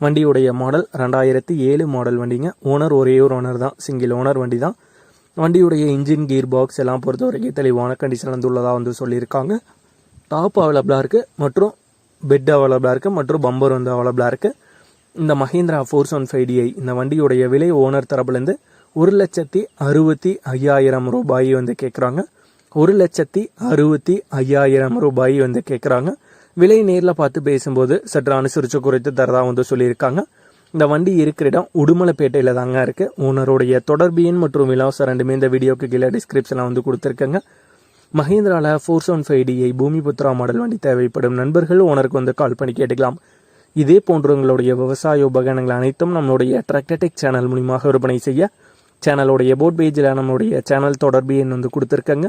வண்டியுடைய மாடல் ரெண்டாயிரத்தி ஏழு மாடல் வண்டிங்க. ஓனர் ஒரே ஒரு ஓனர் தான். சிங்கிள் ஓனர் வண்டி தான். வண்டியுடைய இன்ஜின் கீர் பாக்ஸ் எல்லாம் பொறுத்த வரைக்கும் தெளிவான கண்டிஷன் வந்துள்ளதாக வந்து சொல்லியிருக்காங்க. டாப் அவைலபிளாக இருக்குது மற்றும் பெட் அவைலபிளாக இருக்குது மற்றும் பம்பர் வந்து அவைலபிளாக இருக்குது இந்த Mahindra four one five DI இந்த வண்டியுடைய விலை ஓனர் தரப்புலேருந்து ஒரு லட்சத்தி அறுபத்தி ஐயாயிரம் ரூபாய் வந்து கேட்குறாங்க ஒரு லட்சத்தி அறுபத்தி ஐயாயிரம் ரூபாய் வந்து கேட்குறாங்க விலை நேரில் பார்த்து பேசும்போது சற்று அனுசரித்து குறைத்து தரதாக வந்து சொல்லியிருக்காங்க. இந்த வண்டி இருக்கிற இடம் உடுமலைப்பேட்டையில் தாங்க இருக்குது ஓனருடைய தொடர்பு எண் மற்றும் விலாசம் ரெண்டுமே இந்த வீடியோக்கு கீழே டிஸ்கிரிப்ஷனில் வந்து கொடுத்துருக்கேங்க. மஹேந்திராவில் four seven five DI Bhumiputra model வண்டி தேவைப்படும் நண்பர்கள் ஓனருக்கு வந்து கால் பண்ணி கேட்டுக்கலாம். இதே போன்ற உங்களுடைய விவசாய உபகரணங்கள் அனைத்தும் நம்மளுடைய டிராக்டர்டெக் சேனல் மூலியமாக விற்பனை செய்ய சேனலுடைய போட் பேஜில் நம்மளுடைய சேனல் தொடர்பு எண் வந்து கொடுத்துருக்கங்க.